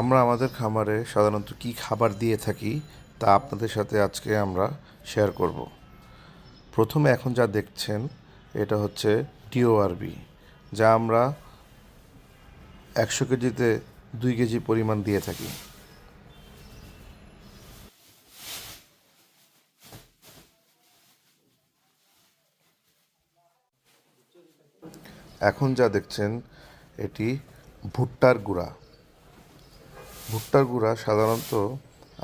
আমরা আমাদের খামারে সাধারণত কী খাবার দিয়ে থাকি তা আপনাদের সাথে আজকে আমরা শেয়ার করব। প্রথমে এখন যা দেখছেন, এটা হচ্ছে ডিওআরবি যা আমরা একশো কেজিতে দুই কেজি পরিমাণ দিয়ে থাকি। এখন যা দেখছেন, এটি ভুট্টার গুঁড়া। ভুট্টার গুঁড়া সাধারণত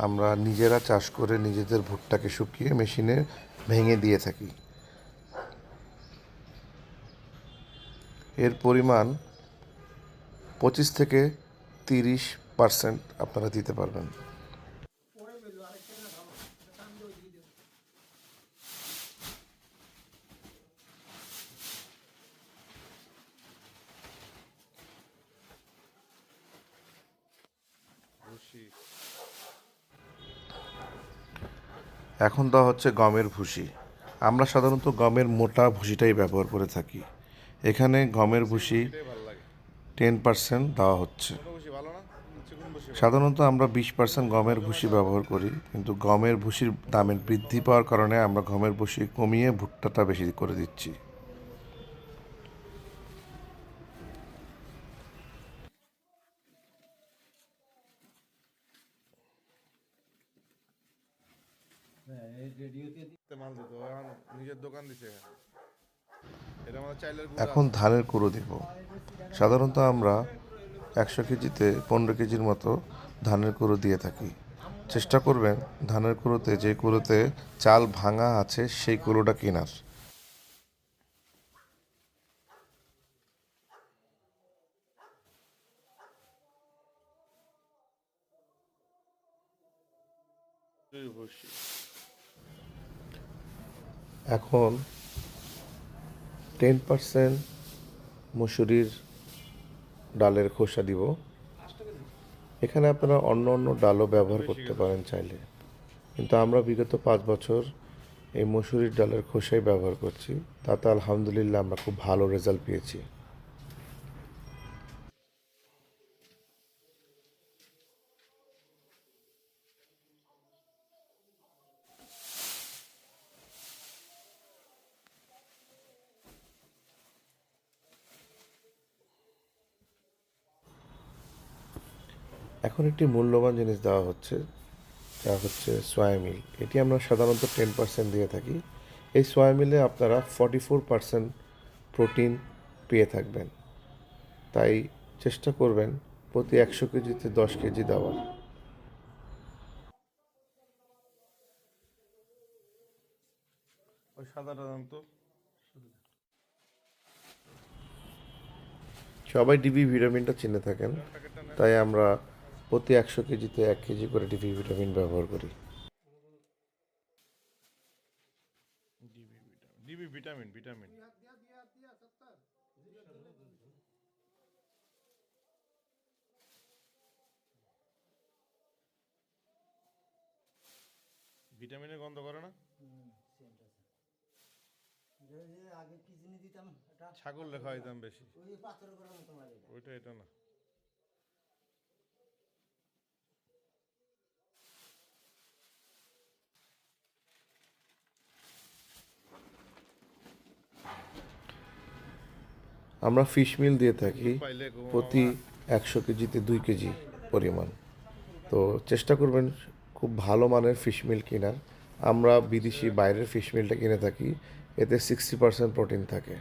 আমরা নিজেরা চাষ করে নিজেদের ভুট্টাকে শুকিয়ে মেশিনে ভেঙে দিয়ে থাকি। এর পরিমাণ পঁচিশ থেকে তিরিশ পার্সেন্ট আপনারা দিতে পারবেন। এখন দেওয়া হচ্ছে গমের ভুসি। আমরা সাধারণত গমের মোটা ভুসিটাই ব্যবহার করে থাকি। এখানে গমের ভুসি টেন পার্সেন্ট দেওয়া হচ্ছে। সাধারণত আমরা বিশ পার্সেন্ট গমের ভুসি ব্যবহার করি কিন্তু গমের ভুসির দামের বৃদ্ধি পাওয়ার কারণে আমরা গমের ভুসি কমিয়ে ভুট্টাটা বেশি করে দিচ্ছি মাল দিত এখন নিজের দোকান দিছে এখানে। এটা আমাদের চাইলের গুঁড়া। এখন। ধানের কুড়ো দিব। সাধারণত আমরা একশো কেজিতে পনেরো কেজির মতো ধানের কুড়ো দিয়ে থাকি। চেষ্টা করবেন ধানের কুড়োতে যে কুড়োতে চাল ভাঙা আছে সেই কুড়োটা কেনার। এখন টেন পারসেন্ট মুসুরির ডালের খোসা দিব। এখানে আপনারা অন্য অন্য ডালও ব্যবহার করতে পারেন চাইলে। কিন্তু আমরা বিগত পাঁচ বছর এই মসুরির ডালের খোসাই ব্যবহার করছি। তাতে আলহামদুলিল্লাহ আমরা খুব ভালো রেজাল্ট পেয়েছি। এখন একটি মূল্যবান জিনিস দেওয়া হচ্ছে যা হচ্ছে সোয়া মিল এটি আমরা সাধারণত টেন পার্সেন্ট দিয়ে থাকি। এই সোয়া মিলে আপনারা ফর্টি ফোর পার্সেন্ট প্রোটিন পেয়ে থাকবেন। তাই চেষ্টা করবেন প্রতি একশো কেজিতে দশ কেজি দেওয়ার। ওই সাদাটা দাম তো। সবাই ডিবি ভিটামিনটা চিনে থাকেন। তাই আমরা প্রতি একশো কেজিতে এক কেজি করে ডিবি ভিটামিন ব্যবহার করি। DB vitamin vitamin. ভিটামিনের গন্ধ করে না? আগে কি দিতাম ছাগল লেখা হইতাম বেশি। ওই পাথর করার মতো ওইটা এটা না। আমরা ফিশ মিল দিয়ে থাকি প্রতি একশো কেজিতে দুই কেজি পরিমাণ। তো চেষ্টা করবেন খুব ভালো মানের ফিশ মিল কেনার। আমরা বিদেশি বাইরের ফিশ মিলটা কিনে থাকি এতে সিক্সটি পার্সেন্ট প্রোটিন থাকে।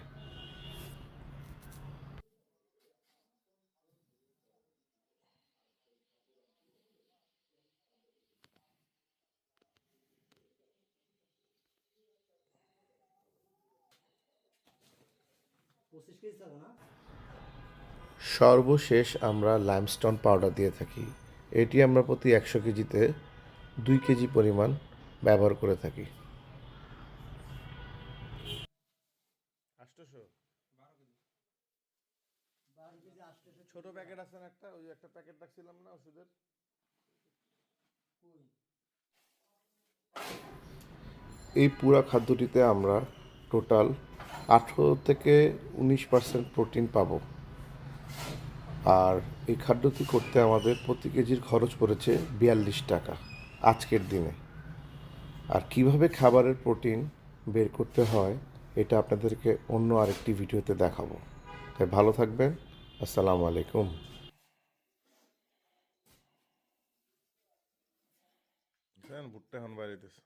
পঁচিশ কেজি থাকো না? সর্বশেষ আমরা লাইমস্টোন পাউডার দিয়ে থাকি। এটি আমরা প্রতি একশো কেজিতে দুই কেজি পরিমাণ ব্যবহার করে থাকি। ছোট প্যাকেট আছে না একটা? ওই একটা প্যাকেট রাখছিলাম না ওষুধের? এই পুরা খাদ্যটিতে আমরা টোটাল আঠেরো থেকে উনিশ পার্সেন্ট প্রোটিন পাবো। আর এই খাদ্যটি করতে আমাদের প্রতি কেজির খরচ পড়েছে বিয়াল্লিশ টাকা আজকের দিনে। আর কীভাবে খাবারের প্রোটিন বের করতে হয়, এটা আপনাদেরকে অন্য আরেকটি ভিডিওতে দেখাবো। তাই ভালো থাকবেন, আসসালামু আলাইকুম। ভুট্টা এখন বাইরেতেছে